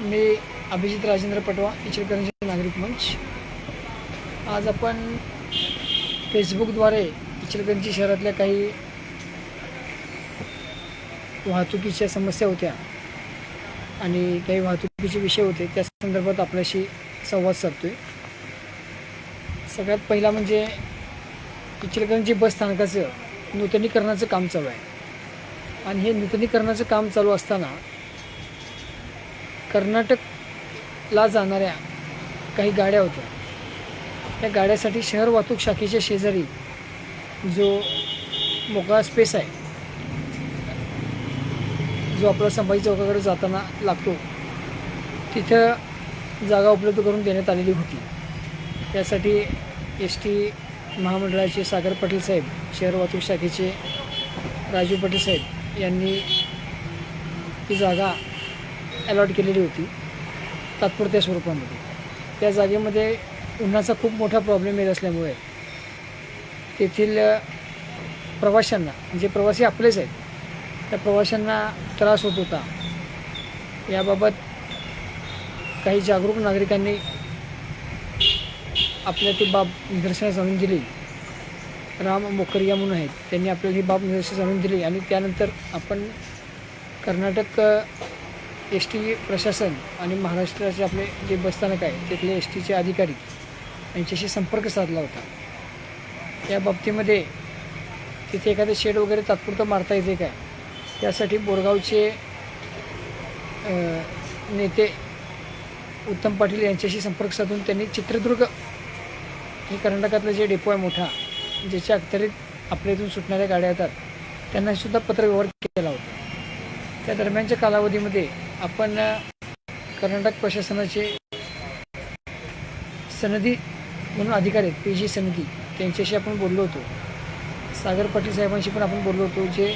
मी अभिजित राजेंद्र पटवा इचलकरंजी नागरिक मंच. आज आपण फेसबुकद्वारे इचलकरंजी शहरातल्या काही वाहतुकीच्या समस्या होत्या आणि काही वाहतुकीचे विषय होते त्या संदर्भात आपल्याशी संवाद साधतोय. सगळ्यात पहिला म्हणजे इचलकरंजी बस स्थानकाचं नूतनीकरणाचं काम चालू आहे. आणि हे नूतनीकरणाचं काम चालू असताना कर्नाटकला जाणाऱ्या काही गाड्या होत्या. त्या गाड्यासाठी शहर वाहतूक शाखेच्या शेजारी जो मोकळा स्पेस आहे जो आपला संभाजी चौकाकडे जाताना लागतो तिथं जागा उपलब्ध करून देण्यात आलेली होती. त्यासाठी एस टी महामंडळाचे सागर पाटील साहेब शहर वाहतूक शाखेचे राजू पाटील साहेब यांनी ती जागा अलॉट केलेली होती. तात्पुरत्या स्वरूपामध्ये. त्या जागेमध्ये उन्हाचा खूप मोठा प्रॉब्लेम येत असल्यामुळे तेथील प्रवाशांना म्हणजे प्रवासी आपलेच आहेत. त्या प्रवाशांना त्रास होत होता. याबाबत काही जागरूक नागरिकांनी आपल्या ती बाब निदर्शनास आणून दिली. राम मोकरिया म्हणून आहेत. त्यांनी आपल्याला ही बाब निदर्शनास आणून दिली आणि त्यानंतर आपण कर्नाटक एस टी प्रशासन आणि महाराष्ट्राचे आपले जे बसस्थानक आहे तिथले एस टीचे अधिकारी यांच्याशी संपर्क साधला होता. या बाबतीमध्ये तिथे एखादं शेड वगैरे तात्पुरतं मारता येते काय? त्यासाठी बोरगावचे नेते उत्तम पाटील यांच्याशी संपर्क साधून त्यांनी चित्रदुर्ग हे कर्नाटकातलं जे डेपो आहे मोठा ज्याच्या अखत्यारीत आपल्या इथून सुटणाऱ्या गाड्या येतात त्यांनासुद्धा पत्रव्यवहार केला होता. त्या दरम्यानच्या कालावधीमध्ये आपण कर्नाटक प्रशासनाचे सनदी म्हणून अधिकारी आहेत पी जी सनदी. त्यांच्याशी आपण बोललो होतो. सागर पाटील साहेबांशी पण आपण बोललो होतो जे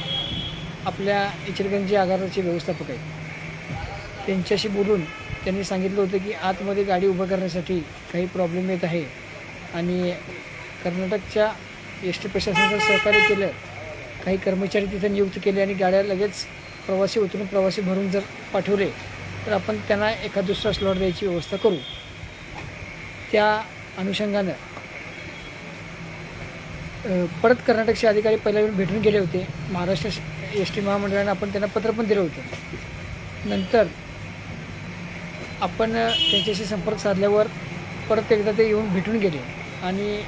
आपल्या इचलगंजी आगाराचे व्यवस्थापक आहेत. त्यांच्याशी बोलून त्यांनी सांगितलं होतं की आतमध्ये गाडी उभं करण्यासाठी काही प्रॉब्लेम येत आहे आणि कर्नाटकच्या एस टी प्रशासनाचं सहकार्य केलं काही कर्मचारी तिथे नियुक्त केले आणि गाड्या लगेच प्रवासी उतरून प्रवासी भरून जर पाठवले तर आपण त्यांना एखाद दुसरा स्लॉट द्यायची व्यवस्था करू. त्या अनुषंगानं परत कर्नाटकचे अधिकारी पहिल्या येऊन भेटून गेले होते. महाराष्ट्र एस टी महामंडळानं आपण त्यांना पत्र पण दिलं होतं. नंतर आपण त्यांच्याशी संपर्क साधल्यावर परत एकदा ते येऊन भेटून गेले. आणि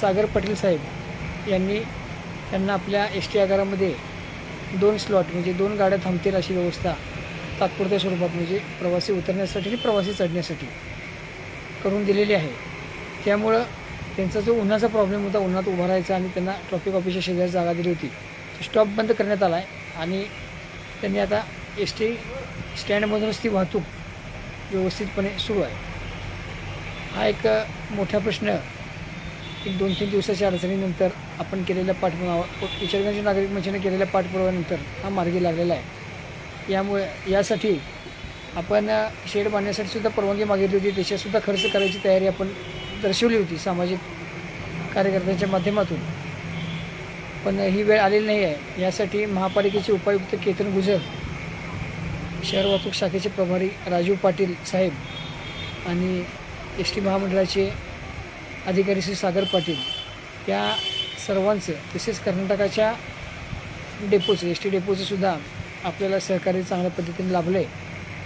सागर पाटील साहेब यांनी त्यांना आपल्या एस टी आगारामध्ये दोन स्लॉट म्हणजे दोन गाड्या थांबतील अशी व्यवस्था तात्पुरत्या स्वरूपात म्हणजे प्रवासी उतरण्यासाठी आणि प्रवासी चढण्यासाठी करून दिलेली आहे. त्यामुळं त्यांचा जो उन्हाचा प्रॉब्लेम होता उन्हात उभा राहायचा आणि त्यांना ट्रॉफिक ऑफिसच्या शेजारी जागा दिली होती स्टॉप बंद करण्यात आला आहे आणि त्यांनी आता एस टी स्टँडमधूनच ती वाहतूक व्यवस्थितपणे सुरू आहे. हा एक मोठा प्रश्न एक दोन तीन दिवसाच्या अडचणीनंतर आपण केलेल्या पाठपुरावा इचलगंज नागरिक मंचाने केलेल्या पाठपुराव्यानंतर हा मार्गी लागलेला आहे. यामुळे यासाठी आपण शेड बांधण्यासाठी सुद्धा परवानगी मागितली होती. त्याच्यासुद्धा खर्च करायची तयारी आपण दर्शवली होती सामाजिक कार्यकर्त्यांच्या माध्यमातून. पण ही वेळ आलेली नाही आहे. यासाठी महापालिकेचे उपायुक्त केतन गुजर शहर वाहतूक शाखेचे प्रभारी राजीव पाटील साहेब आणि एस टी महामंडळाचे अधिकारी श्री सागर पाटील या सर्वांचं तसेच कर्नाटकाच्या डेपोचं एस टी डेपोचं सुद्धा आपल्याला सहकार्य चांगल्या पद्धतीने लाभलं आहे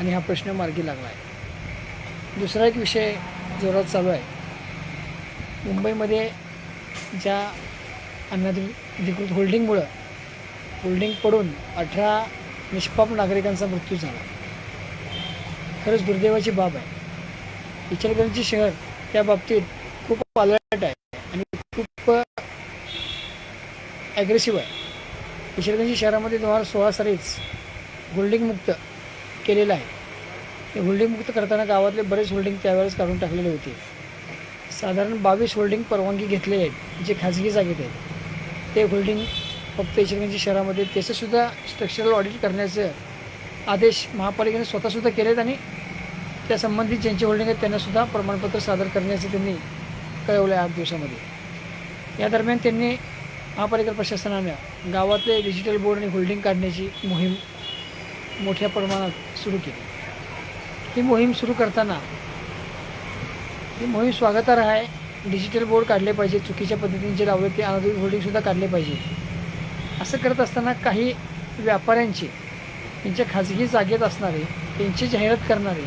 आणि हा प्रश्न मार्गी लागला आहे. दुसरा एक विषय जोरात चालू आहे. मुंबईमध्ये ज्या अनधिकृत होल्डिंगमुळं होल्डिंग पडून अठरा निष्पाप नागरिकांचा मृत्यू झाला. खरंच दुर्दैवाची बाब आहे. इचलकरंजी शहर त्या बाबतीत आहे आणि खूप ॲग्रेसिव्ह आहे. इचलकरंजी शहरामध्ये दोन हजार सोळा सालीच होल्डिंगमुक्त केलेलं आहे. ते होल्डिंग मुक्त करताना गावातले बरेच होल्डिंग त्यावेळेस काढून टाकलेले होते. साधारण बावीस होल्डिंग परवानगी घेतले आहेत जे खाजगी जागेत आहेत. ते होल्डिंग फक्त इचलकरंजी शहरामध्ये त्याचंसुद्धा स्ट्रक्चरल ऑडिट करण्याचं आदेश महापालिकेने स्वतःसुद्धा केले आहेत आणि त्या संबंधित ज्यांचे होल्डिंग आहेत त्यांनासुद्धा प्रमाणपत्र सादर करण्याचं त्यांनी कळवलं आहे आठ दिवसामध्ये या दरम्यान त्यांनी महापालिका प्रशासनानं गावातले डिजिटल बोर्ड आणि होल्डिंग काढण्याची मोहीम मोठ्या प्रमाणात सुरू केली. ही मोहीम सुरू करताना ही मोहीम स्वागतार्ह आहे. डिजिटल बोर्ड काढले पाहिजे चुकीच्या पद्धतीने जे लावले ते अनाधिक होल्डिंगसुद्धा काढले पाहिजे. असं करत असताना काही व्यापाऱ्यांचे त्यांच्या खाजगी जागेत असणारे त्यांची जाहिरात करणारे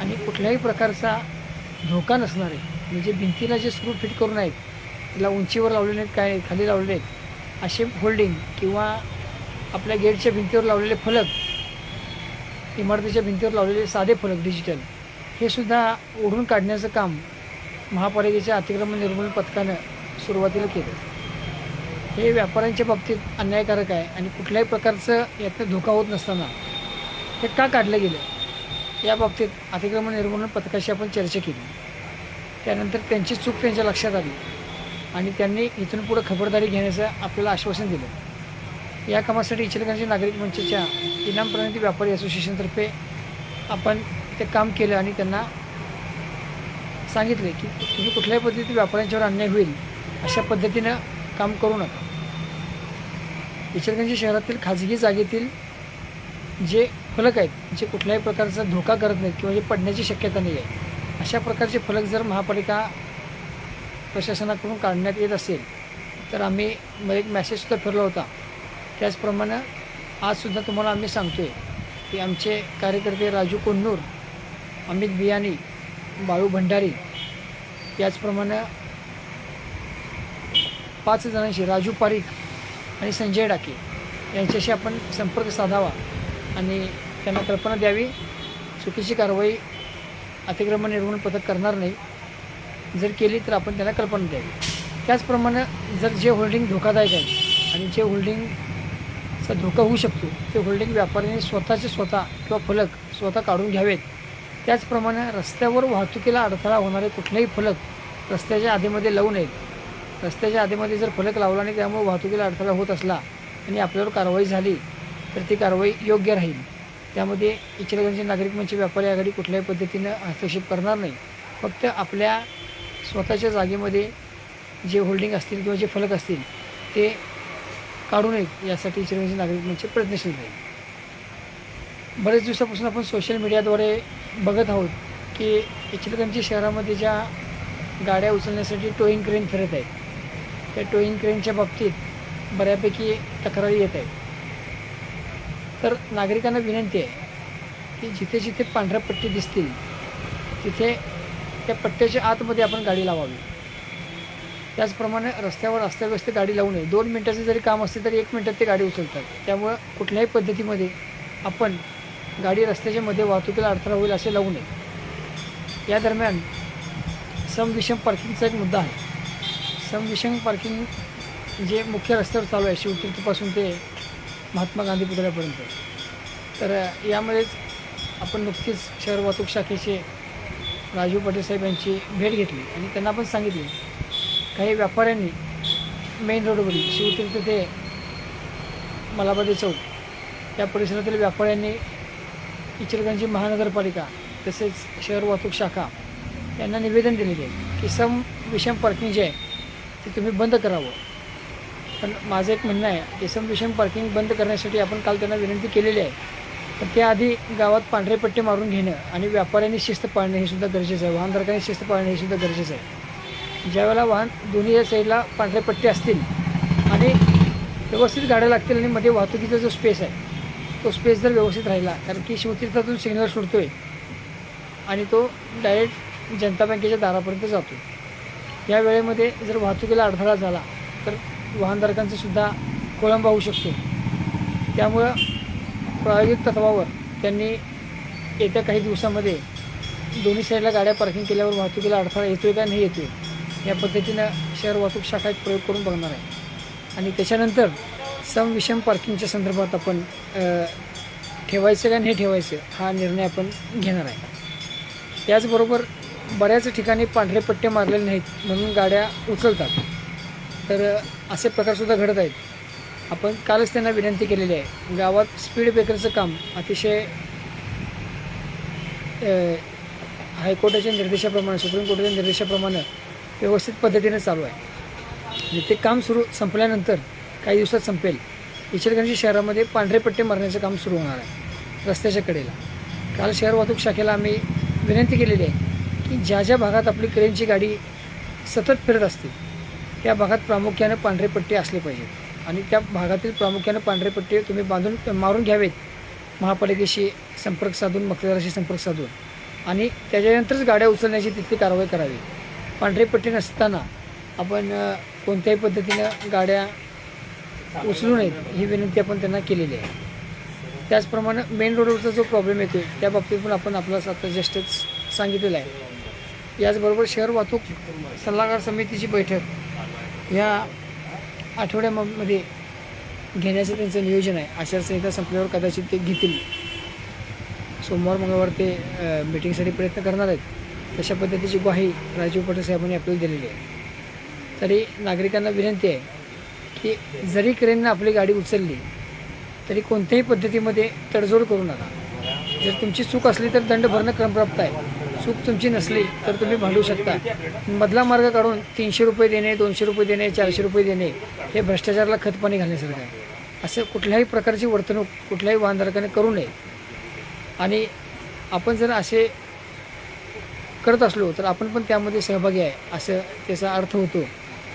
आणि कुठल्याही प्रकारचा धोका नसणारे म्हणजे भिंतीला जे स्क्रू फिट करून आहेत त्याला उंचीवर लावलेले आहेत काय खाली लावलेले आहेत असे होल्डिंग किंवा आपल्या गेटच्या भिंतीवर लावलेले फलक इमारतीच्या भिंतीवर लावलेले साधे फलक डिजिटल हे सुद्धा ओढून काढण्याचं काम महापालिकेच्या अतिक्रमण निर्मूलन पथकानं सुरुवातीला केलं. हे व्यापाऱ्यांच्या बाबतीत अन्यायकारक आहे आणि कुठल्याही प्रकारचं यातनं धोका होत नसताना हे का काढलं गेलं? याबाबतीत अतिक्रमण निर्मूलन पथकाशी आपण चर्चा केली. त्यानंतर त्यांची चूक त्यांच्या लक्षात आली. आणि त्यांनी इथून पुढं खबरदारी घेण्याचं आपल्याला आश्वासन दिलं. या कामासाठी इचलकरंजी नागरिक मंचाच्या इनाम प्रणिती व्यापारी असोसिएशनतर्फे आपण ते काम केलं आणि त्यांना सांगितले की तुम्ही कुठल्याही पद्धतीत व्यापाऱ्यांच्यावर अन्याय होईल अशा पद्धतीनं काम करू नका. इचलकरंजी शहरातील खाजगी जागेतील जे फलक आहेत जे कुठल्याही प्रकारचा धोका करत नाहीत किंवा जे पडण्याची शक्यता नाही आहे अशा प्रकारचे फलक जर महापालिका प्रशासनाकडून काढण्यात येत असेल तर आम्ही मग एक मॅसेजसुद्धा फिरला होता. त्याचप्रमाणे आजसुद्धा तुम्हाला आम्ही सांगतो आहे की आमचे कार्यकर्ते राजू कोन्नूर अमित बियाणी बाळू भंडारी याचप्रमाणे पाच जणांशी राजू पारीख आणि संजय डाके यांच्याशी आपण संपर्क साधावा आणि त्यांना कल्पना द्यावी. चुकीची कारवाई अतिक्रमण निर्मूलन पथक करणार नाही. जर केली तर आपण त्यांना कल्पना द्यावी. त्याचप्रमाणे जर जे होल्डिंग धोकादायक आहे आणि जे होल्डिंगचा धोका होऊ शकतो ते होल्डिंग व्यापाऱ्यांनी स्वतःचे स्वतः किंवा फलक स्वतः काढून घ्यावेत. त्याचप्रमाणे रस्त्यावर वाहतुकीला अडथळा होणारे कुठलेही फलक रस्त्याच्या आधीमध्ये लावू नयेत. रस्त्याच्या आधीमध्ये जर फलक लावला आणि त्यामुळे वाहतुकीला अडथळा होत असला आणि आपल्यावर कारवाई झाली तर ती कारवाई योग्य राहील. त्यामध्ये इचलकरंजी नागरिक मंच व्यापारी आघाडी कुठल्याही पद्धतीनं हस्तक्षेप करणार नाही. फक्त आपल्या स्वतःच्या जागेमध्ये जे होल्डिंग असतील किंवा जे फलक असतील ते काढू नयेत यासाठी इचलकरंजी नागरिक मंच प्रयत्नशील राहील. बरेच दिवसापासून आपण सोशल मीडियाद्वारे बघत आहोत की इचलकरंजी शहरामध्ये ज्या गाड्या उचलण्यासाठी टोईंग क्रेन फिरत आहेत. त्या टोईंग क्रेनच्या बाबतीत बऱ्यापैकी तक्रारी येत आहेत. तर नागरिकांना विनंती आहे की जिथे जिथे पांढऱ्या पट्टी दिसतील तिथे त्या पट्ट्याच्या आतमध्ये आपण गाडी लावावी. त्याचप्रमाणे रस्त्यावर अस्ताव्यस्त गाडी लावू नये. दोन मिनटाचं जरी काम असते तरी एक मिनटात ते गाडी उचलतात. त्यामुळं कुठल्याही पद्धतीमध्ये आपण गाडी रस्त्याच्या मध्ये वाहतुकीला अडथळा होईल असे लावू नये. या दरम्यान समविषम पार्किंगचा एक मुद्दा आहे. समविषम पार्किंग जे मुख्य रस्त्यावर चालू आहे शिवतीर्थपासून ते महात्मा गांधी पुतळ्यापर्यंत. तर यामध्येच आपण नुकतीच शहर वाहतूक शाखेचे राजू पाटील साहेब यांची भेट घेतली आणि त्यांना पण सांगितले काही व्यापाऱ्यांनी मेन रोडवरील शिवतीर्थ ते मलाबादी चौक या परिसरातील व्यापाऱ्यांनी इचलकरंजी महानगरपालिका तसेच शहर वाहतूक शाखा यांना निवेदन दिलेले आहे की सम विषम पार्किंग जे आहे ते तुम्ही बंद करावं. पण माझं एक म्हणणं आहे की सम विषम पार्किंग बंद करण्यासाठी आपण काल त्यांना विनंती केलेली आहे. पण त्याआधी गावात पांढरे पट्टे मारून घेणं आणि व्यापाऱ्यांनी शिस्त पाळणं हे सुद्धा गरजेचं आहे. वाहनधारकांनी शिस्त पाळणं हे सुद्धा गरजेचं आहे. ज्यावेळेला वाहन दोन्ही या साईडला पांढरे पट्टे असतील आणि व्यवस्थित गाड्या लागतील आणि मध्ये वाहतुकीचा जो स्पेस आहे तो स्पेस जर व्यवस्थित राहिला कारण की शिवतीर्थातून सिग्नल सुटतो आहे आणि तो डायरेक्ट जनता बँकेच्या दारापर्यंत जातो या वेळेमध्ये जर वाहतुकीला अडथळा झाला तर वाहनधारकांचं सुद्धा खोळंबा होऊ शकतो. त्यामुळं प्रायोगिक तत्वावर त्यांनी येत्या काही दिवसामध्ये दोन्ही साईडला गाड्या पार्किंग केल्यावर वाहतुकीला अडथळा येतो आहे का नाही येतो आहे या पद्धतीनं शहर वाहतूक शाखा एक प्रयोग करून बघणार आहे. आणि त्याच्यानंतर सम विषम पार्किंगच्या संदर्भात आपण ठेवायचं का नाही ठेवायचं हा निर्णय आपण घेणार आहे. त्याचबरोबर बऱ्याच ठिकाणी पांढरे पट्टे मारलेले नाहीत म्हणून गाड्या उचलतात. तर असे प्रकारसुद्धा घडत आहेत. आपण कालच त्यांना विनंती केलेली आहे. गावात स्पीड ब्रेकरचं काम अतिशय हायकोर्टाच्या निर्देशाप्रमाणे सुप्रीम कोर्टाच्या निर्देशाप्रमाणे व्यवस्थित पद्धतीने चालू आहे. आणि ते काम सुरू संपल्यानंतर काही दिवसात संपेल. इचलकरंजी शहरामध्ये पांढरे पट्टे मारण्याचं काम सुरू होणार आहे रस्त्याच्या कडेला. काल शहर वाहतूक शाखेला आम्ही विनंती केलेली आहे की ज्या ज्या भागात आपली क्रेनची गाडी सतत फिरत असते त्या भागात प्रामुख्यानं पांढरे पट्टे असले पाहिजेत. आणि त्या भागातील प्रामुख्यानं पांढरे पट्टे तुम्ही बांधून मारून घ्यावेत. महापालिकेशी संपर्क साधून मक्तेदाराशी संपर्क साधून. आणि त्याच्यानंतरच गाड्या उचलण्याची तिथली कारवाई करावी. पांढरे पट्टे नसताना आपण कोणत्याही पद्धतीनं गाड्या उचलू नयेत ही विनंती आपण त्यांना केलेली आहे. त्याचप्रमाणे मेन रोडवरचा जो प्रॉब्लेम येतो त्या बाबतीत पण आपण आपला आता जस्टच सांगितलेलं आहे. याचबरोबर शहर वाहतूक सल्लागार समितीची बैठक या आठवड्यामध्ये घेण्याचं त्यांचं नियोजन आहे. आचारसंहिता संपल्यावर कदाचित ते घेतील. सोमवार मंगळवार ते मिटिंगसाठी प्रयत्न करणार आहेत. तशा पद्धतीची ग्वाही राजीव पटेल साहेबांनी आपल्याला दिलेली आहे. तरी नागरिकांना विनंती आहे की जरी क्रेननं आपली गाडी उचलली तरी कोणत्याही पद्धतीमध्ये तडजोड करू नका. जर तुमची चूक असली तर दंड भरणं क्रमप्राप्त आहे. चूक तुमची नसली तर तुम्ही भांडू शकता. मधला मार्ग काढून तीनशे रुपये देणे दोनशे रुपये देणे चारशे रुपये देणे हे भ्रष्टाचाराला खतपाणी घालण्यासारखं आहे. असं कुठल्याही प्रकारची वर्तणूक कुठल्याही वाहनधारकाने करू नये. आणि आपण जर असे करत असलो तर आपण पण त्यामध्ये सहभागी आहे असं त्याचा अर्थ होतो.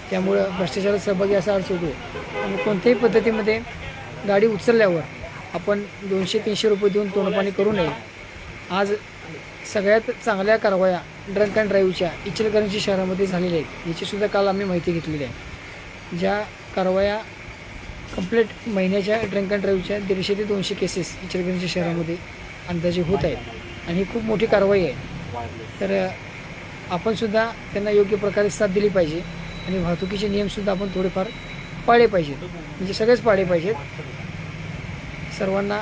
त्यामुळं भ्रष्टाचारात सहभागी असा अर्थ होतो. आणि कोणत्याही पद्धतीमध्ये गाडी उचलल्यावर आपण दोनशे तीनशे रुपये देऊन तोंडपाणी करू नये. आज सगळ्यात चांगल्या कारवाया ड्रंक अँड ड्राईव्हच्या इचलकरंजी शहरामध्ये झालेल्या आहेत. याचीसुद्धा काल आम्ही माहिती घेतलेली आहे. ज्या कारवाया कंप्लीट महिन्याच्या ड्रंक अँड ड्राईव्हच्या दीडशे ते दोनशे केसेस इचलकरंजी शहरामध्ये अंदाजे होत आहेत. आणि ही खूप मोठी कारवाई आहे. तर आपणसुद्धा त्यांना योग्य प्रकारे साथ दिली पाहिजे आणि वाहतुकीचे नियमसुद्धा आपण थोडेफार पाळले पाहिजेत. म्हणजे सगळेच पाळले पाहिजेत. सर्वांना